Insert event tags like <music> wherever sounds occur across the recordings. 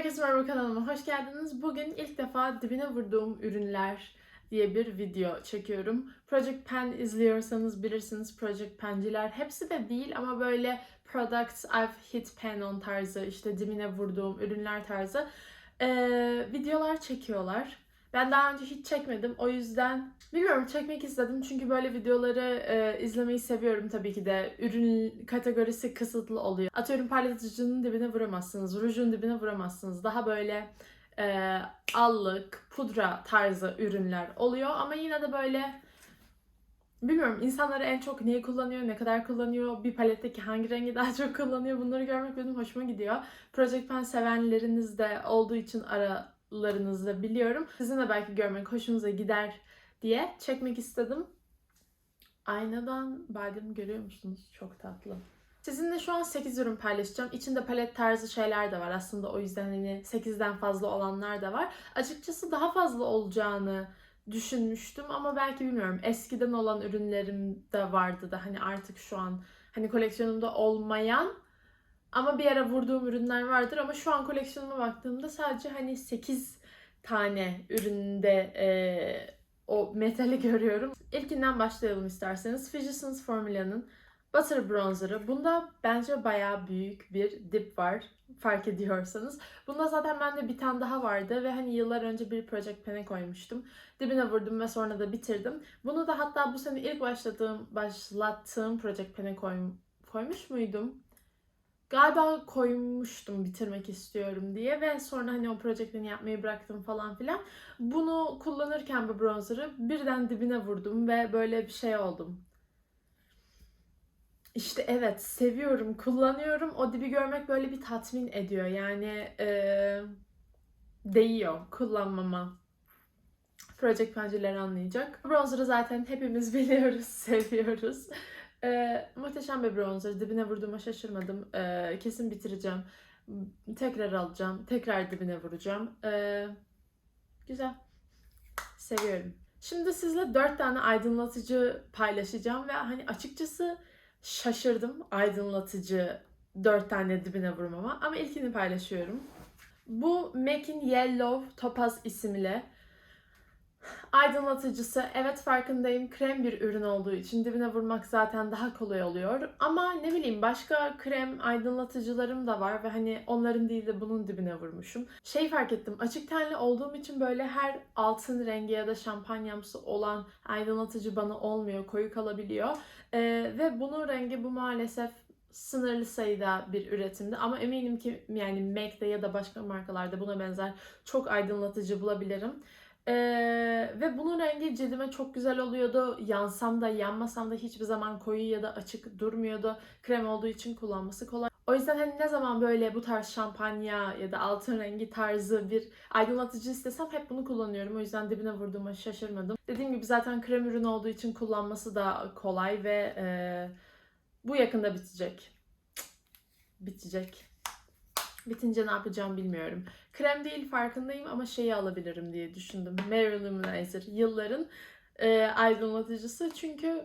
Herkese merhaba kanalıma hoş geldiniz. Bugün ilk defa dibine vurduğum ürünler diye bir video çekiyorum. Project Pen izliyorsanız bilirsiniz Project Pen'ciler. Hepsi de değil ama böyle products I've hit pen on tarzı işte dibine vurduğum ürünler tarzı ee, videolar çekiyorlar. Ben daha önce hiç çekmedim. O yüzden bilmiyorum çekmek istedim. Çünkü böyle videoları e, izlemeyi seviyorum tabii ki de. Ürün kategorisi kısıtlı oluyor. Atıyorum parlatıcının dibine vuramazsınız. Rujun dibine vuramazsınız. Daha böyle e, allık, pudra tarzı ürünler oluyor. Ama yine de böyle bilmiyorum insanları en çok niye kullanıyor, ne kadar kullanıyor, bir paletteki hangi rengi daha çok kullanıyor bunları görmek benim hoşuma gidiyor. Project Pen sevenleriniz de olduğu için ara larınızda biliyorum. Sizin de belki görmek hoşunuza gider diye çekmek istedim. Aynadan badem görüyor musunuz? Çok tatlı. Sizinle şu an 8 ürün paylaşacağım. İçinde palet tarzı şeyler de var aslında o yüzden hani 8'den fazla olanlar da var. Açıkçası daha fazla olacağını düşünmüştüm ama belki bilmiyorum. Eskiden olan ürünlerim de vardı da hani artık şu an hani koleksiyonumda olmayan ama bir ara vurduğum ürünler vardır ama şu an koleksiyonuma baktığımda sadece hani 8 tane üründe e, o metali <laughs> görüyorum. İlkinden başlayalım isterseniz. Physicians Formula'nın Butter Bronzer'ı. Bunda bence bayağı büyük bir dip var. Fark ediyorsanız. Bunda zaten bende bir tane daha vardı ve hani yıllar önce bir Project Pen'e koymuştum. Dibine vurdum ve sonra da bitirdim. Bunu da hatta bu sene ilk başladığım, başlattığım Project Pen'e koy, koymuş muydum? Galiba koymuştum bitirmek istiyorum diye ve sonra hani o projektini yapmayı bıraktım falan filan. Bunu kullanırken bu bronzer'ı birden dibine vurdum ve böyle bir şey oldum. İşte evet seviyorum, kullanıyorum. O dibi görmek böyle bir tatmin ediyor. Yani e, değiyor kullanmama. Project pencereleri anlayacak. Bronzer'ı zaten hepimiz <laughs> biliyoruz, seviyoruz. Ee, muhteşem bir bronzer. Dibine vurduğuma şaşırmadım. Ee, kesin bitireceğim. Tekrar alacağım. Tekrar dibine vuracağım. Ee, güzel. Seviyorum. Şimdi sizle dört tane aydınlatıcı paylaşacağım ve hani açıkçası şaşırdım aydınlatıcı dört tane dibine vurmama. Ama ilkini paylaşıyorum. Bu MAC'in Yellow Topaz isimli Aydınlatıcısı evet farkındayım krem bir ürün olduğu için dibine vurmak zaten daha kolay oluyor. Ama ne bileyim başka krem aydınlatıcılarım da var ve hani onların değil de bunun dibine vurmuşum. Şey fark ettim açık tenli olduğum için böyle her altın rengi ya da şampanyamsı olan aydınlatıcı bana olmuyor koyu kalabiliyor. Ee, ve bunun rengi bu maalesef sınırlı sayıda bir üretimdi ama eminim ki yani MAC'de ya da başka markalarda buna benzer çok aydınlatıcı bulabilirim. Ee, ve bunun rengi cildime çok güzel oluyordu. Yansam da yanmasam da hiçbir zaman koyu ya da açık durmuyordu. Krem olduğu için kullanması kolay. O yüzden hani ne zaman böyle bu tarz şampanya ya da altın rengi tarzı bir aydınlatıcı istesem hep bunu kullanıyorum. O yüzden dibine vurduğuma şaşırmadım. Dediğim gibi zaten krem ürün olduğu için kullanması da kolay ve e, bu yakında bitecek. Bitecek. Bitince ne yapacağım bilmiyorum. Krem değil farkındayım ama şeyi alabilirim diye düşündüm. Mary Luminizer yılların e, aydınlatıcısı. Çünkü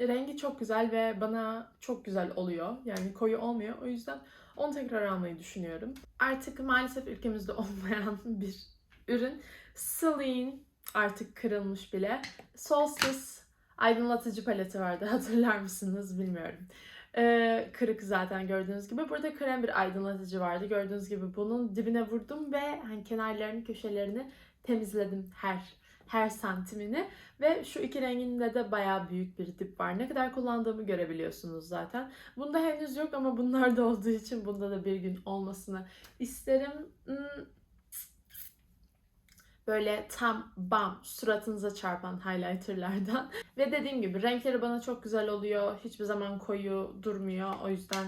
rengi çok güzel ve bana çok güzel oluyor. Yani koyu olmuyor. O yüzden onu tekrar almayı düşünüyorum. Artık maalesef ülkemizde <laughs> olmayan bir ürün. Celine artık kırılmış bile. Solstice aydınlatıcı paleti vardı. <laughs> Hatırlar mısınız bilmiyorum. Kırık zaten gördüğünüz gibi. Burada krem bir aydınlatıcı vardı. Gördüğünüz gibi bunun dibine vurdum ve hani kenarlarını, köşelerini temizledim her her santimini ve şu iki renginde de bayağı büyük bir dip var. Ne kadar kullandığımı görebiliyorsunuz zaten. Bunda henüz yok ama bunlar da olduğu için bunda da bir gün olmasını isterim. Hmm, böyle tam bam suratınıza çarpan highlighterlardan. <laughs> Ve dediğim gibi renkleri bana çok güzel oluyor. Hiçbir zaman koyu durmuyor. O yüzden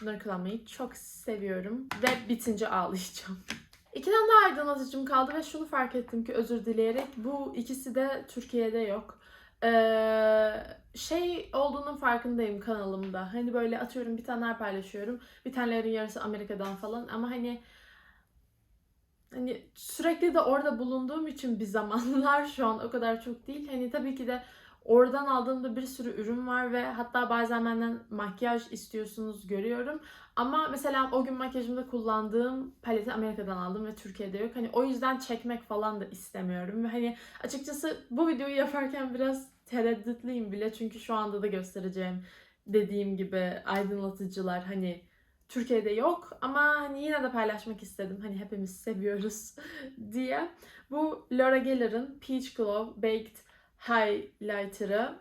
bunları kullanmayı çok seviyorum. Ve bitince ağlayacağım. <laughs> İki tane daha aydınlatıcım kaldı ve şunu fark ettim ki özür dileyerek bu ikisi de Türkiye'de yok. Ee, şey olduğunun farkındayım kanalımda. Hani böyle atıyorum bir taneler paylaşıyorum. Bir tanelerin yarısı Amerika'dan falan ama hani hani sürekli de orada bulunduğum için bir zamanlar şu an o kadar çok değil. Hani tabii ki de Oradan aldığımda bir sürü ürün var ve hatta bazen benden makyaj istiyorsunuz görüyorum. Ama mesela o gün makyajımda kullandığım paleti Amerika'dan aldım ve Türkiye'de yok. Hani o yüzden çekmek falan da istemiyorum. Ve hani açıkçası bu videoyu yaparken biraz tereddütlüyüm bile. Çünkü şu anda da göstereceğim dediğim gibi aydınlatıcılar hani Türkiye'de yok ama hani yine de paylaşmak istedim. Hani hepimiz seviyoruz <laughs> diye. Bu Laura Geller'ın Peach Glow Baked Highlighter'ı.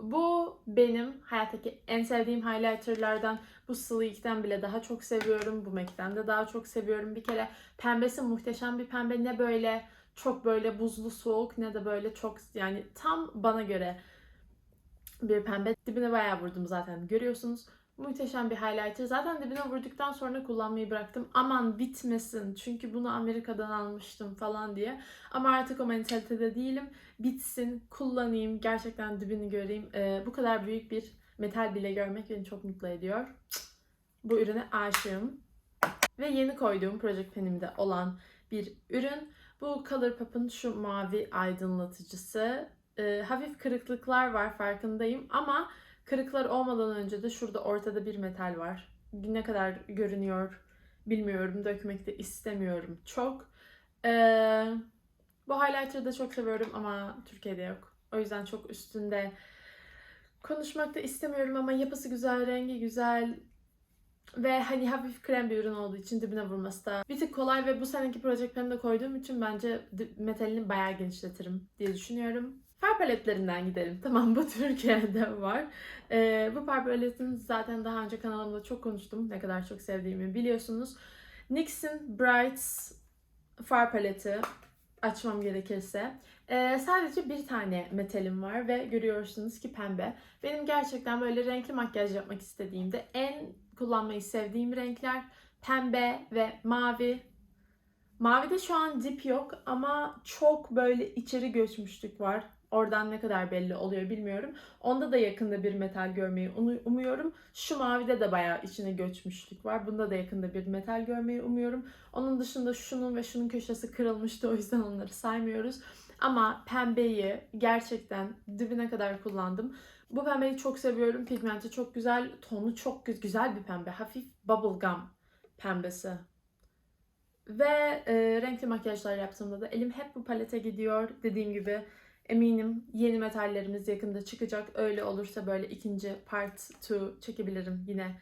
Bu benim hayattaki en sevdiğim highlighterlardan. Bu Sleek'ten bile daha çok seviyorum. Bu MAC'ten de daha çok seviyorum. Bir kere pembesi muhteşem bir pembe. Ne böyle çok böyle buzlu soğuk ne de böyle çok yani tam bana göre bir pembe. Dibine bayağı vurdum zaten görüyorsunuz. Muhteşem bir highlighter. Zaten dibine vurduktan sonra kullanmayı bıraktım. Aman bitmesin çünkü bunu Amerika'dan almıştım falan diye. Ama artık o mentalitede değilim. Bitsin, kullanayım, gerçekten dibini göreyim. Ee, bu kadar büyük bir metal bile görmek beni çok mutlu ediyor. Bu ürüne aşığım. Ve yeni koyduğum Project Pen'imde olan bir ürün. Bu Colourpop'un şu mavi aydınlatıcısı. Ee, hafif kırıklıklar var farkındayım ama Kırıklar olmadan önce de şurada ortada bir metal var. Ne kadar görünüyor bilmiyorum. Dökmek de istemiyorum çok. Ee, bu highlighter'ı da çok seviyorum ama Türkiye'de yok. O yüzden çok üstünde konuşmak da istemiyorum ama yapısı güzel, rengi güzel ve hani hafif krem bir ürün olduğu için dibine vurması da bir tık kolay ve bu seneki Project Pen'de koyduğum için bence metalini bayağı genişletirim diye düşünüyorum. Far paletlerinden gidelim. <laughs> Tamam bu Türkiye'de var. Ee, bu far paletini zaten daha önce kanalımda çok konuştum. Ne kadar çok sevdiğimi biliyorsunuz. NYX'in Brights far paleti açmam gerekirse. Ee, sadece bir tane metalim var ve görüyorsunuz ki pembe. Benim gerçekten böyle renkli makyaj yapmak istediğimde en kullanmayı sevdiğim renkler pembe ve mavi. Mavide şu an dip yok ama çok böyle içeri göçmüşlük var. Oradan ne kadar belli oluyor bilmiyorum. Onda da yakında bir metal görmeyi umuyorum. Şu mavide de bayağı içine göçmüşlük var. Bunda da yakında bir metal görmeyi umuyorum. Onun dışında şunun ve şunun köşesi kırılmıştı. O yüzden onları saymıyoruz. Ama pembeyi gerçekten dibine kadar kullandım. Bu pembeyi çok seviyorum. Pigmenti çok güzel. Tonu çok güzel bir pembe. Hafif bubblegum pembesi. Ve e, renkli makyajlar yaptığımda da elim hep bu palete gidiyor. Dediğim gibi Eminim yeni metallerimiz yakında çıkacak. Öyle olursa böyle ikinci part 2 çekebilirim yine.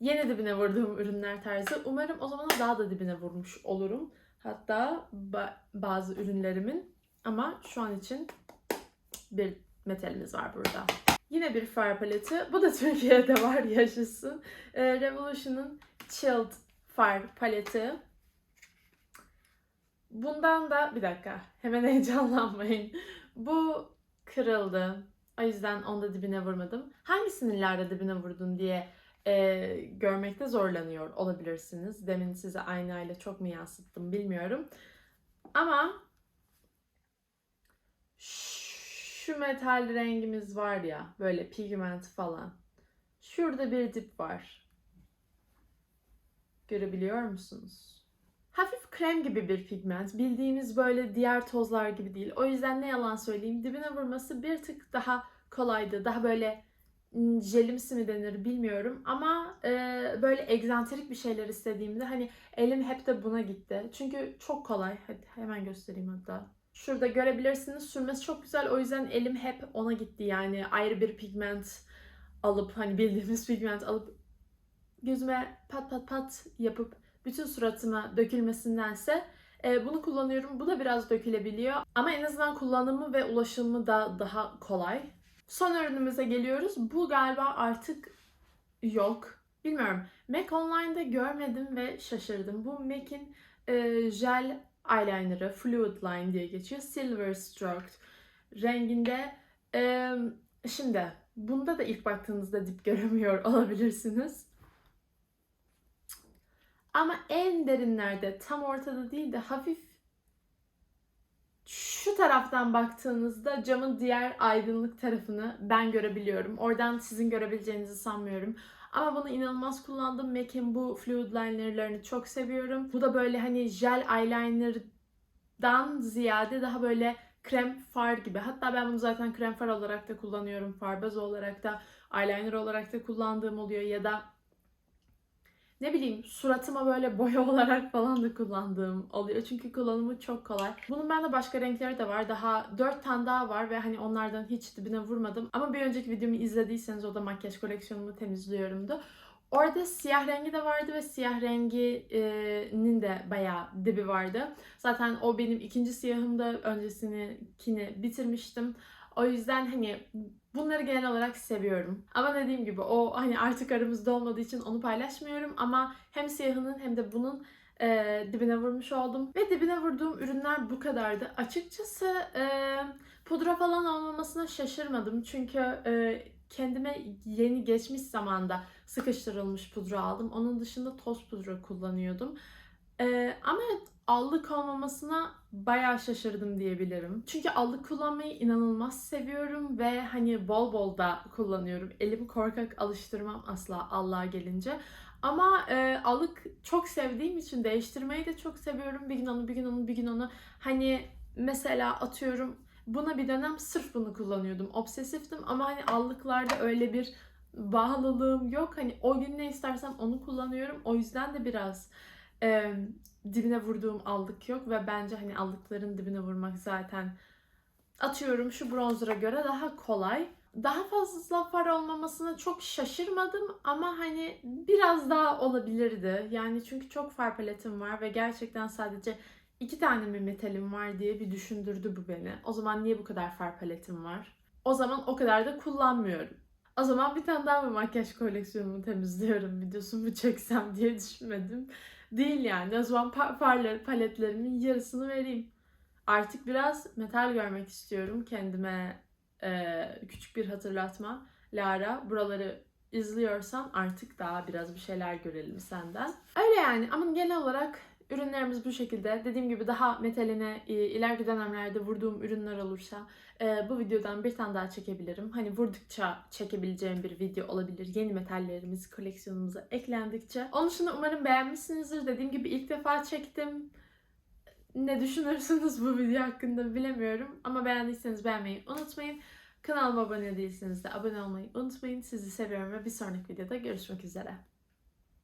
Yeni dibine vurduğum ürünler tarzı. Umarım o zaman daha da dibine vurmuş olurum. Hatta ba- bazı ürünlerimin. Ama şu an için bir metalimiz var burada. Yine bir far paleti. Bu da <laughs> Türkiye'de var yaşasın. Ee, Revolution'un Chilled far paleti. Bundan da bir dakika hemen <laughs> heyecanlanmayın. Bu kırıldı. O yüzden onda dibine vurmadım. Hangisinin ileride dibine vurdun diye e, görmekte zorlanıyor olabilirsiniz. Demin size aynayla çok mu yansıttım bilmiyorum. Ama şu metal rengimiz var ya böyle pigment falan. Şurada bir dip var. Görebiliyor musunuz? Hafif krem gibi bir pigment. Bildiğimiz böyle diğer tozlar gibi değil. O yüzden ne yalan söyleyeyim dibine vurması bir tık daha kolaydı. Daha böyle jelimsi mi denir bilmiyorum ama e, böyle egzantrik bir şeyler istediğimde hani elim hep de buna gitti. Çünkü çok kolay. Hadi hemen göstereyim hatta. Şurada görebilirsiniz sürmesi çok güzel. O yüzden elim hep ona gitti yani ayrı bir pigment alıp hani bildiğimiz pigment alıp gözüme pat pat pat yapıp bütün suratıma dökülmesindense e, bunu kullanıyorum. Bu da biraz dökülebiliyor. Ama en azından kullanımı ve ulaşımı da daha kolay. Son ürünümüze geliyoruz. Bu galiba artık yok. Bilmiyorum. MAC Online'da görmedim ve şaşırdım. Bu MAC'in e, jel eyeliner'ı Fluid Line diye geçiyor. Silver Stroked renginde. E, şimdi bunda da ilk baktığınızda dip göremiyor <laughs> olabilirsiniz. Ama en derinlerde tam ortada değil de hafif şu taraftan baktığınızda camın diğer aydınlık tarafını ben görebiliyorum. Oradan sizin görebileceğinizi sanmıyorum. Ama bunu inanılmaz kullandım. MAC'in bu fluid linerlarını çok seviyorum. Bu da böyle hani jel eyeliner'dan ziyade daha böyle krem far gibi. Hatta ben bunu zaten krem far olarak da kullanıyorum. Far bazı olarak da eyeliner olarak da kullandığım oluyor ya da ne bileyim suratıma böyle boya <laughs> olarak falan da kullandığım oluyor. Çünkü kullanımı çok kolay. Bunun bende başka renkleri de var. Daha 4 tane daha var ve hani onlardan hiç dibine vurmadım. Ama bir önceki videomu izlediyseniz o da makyaj koleksiyonumu temizliyorumdu. Orada siyah rengi de vardı ve siyah renginin de bayağı dibi vardı. Zaten o benim ikinci siyahımda öncesininkini bitirmiştim. O yüzden hani bunları genel olarak seviyorum. Ama dediğim gibi o hani artık aramızda olmadığı için onu paylaşmıyorum. Ama hem siyahının hem de bunun e, dibine vurmuş oldum. Ve dibine vurduğum ürünler bu kadardı. Açıkçası e, pudra falan olmamasına şaşırmadım. Çünkü e, kendime yeni geçmiş zamanda sıkıştırılmış pudra aldım. Onun dışında toz pudra kullanıyordum. Ee, ama allık olmamasına bayağı şaşırdım diyebilirim. Çünkü allık kullanmayı inanılmaz seviyorum ve hani bol bol da kullanıyorum. Elimi korkak alıştırmam asla Allah'a gelince. Ama e, allık çok sevdiğim için değiştirmeyi de çok seviyorum. Bir gün onu, bir gün onu, bir gün onu. Hani mesela atıyorum buna bir dönem sırf bunu kullanıyordum. Obsesiftim ama hani allıklarda öyle bir bağlılığım yok. Hani o gün ne istersem onu kullanıyorum. O yüzden de biraz e, dibine vurduğum allık yok ve bence hani allıkların dibine vurmak zaten atıyorum şu bronzera göre daha kolay. Daha fazla far olmamasına çok şaşırmadım ama hani biraz daha olabilirdi. Yani çünkü çok far paletim var ve gerçekten sadece iki tane mi metalim var diye bir düşündürdü bu beni. O zaman niye bu kadar far paletim var? O zaman o kadar da kullanmıyorum. O zaman bir tane daha mı makyaj koleksiyonumu temizliyorum videosunu <laughs> çeksem diye düşünmedim. Değil yani. O zaman pa- farlar, paletlerimin yarısını vereyim. Artık biraz metal görmek istiyorum. Kendime e, küçük bir hatırlatma. Lara buraları izliyorsan artık daha biraz bir şeyler görelim senden. Öyle yani ama genel olarak ürünlerimiz bu şekilde. Dediğim gibi daha metaline e, ileriki dönemlerde vurduğum ürünler olursa e, bu videodan bir tane daha çekebilirim. Hani vurdukça çekebileceğim bir video olabilir. Yeni metallerimiz koleksiyonumuza eklendikçe. Onun dışında umarım beğenmişsinizdir. Dediğim gibi ilk defa çektim. Ne düşünürsünüz bu video hakkında bilemiyorum. Ama beğendiyseniz beğenmeyi unutmayın. Kanalıma abone değilseniz de abone olmayı unutmayın. Sizi seviyorum ve bir sonraki videoda görüşmek üzere.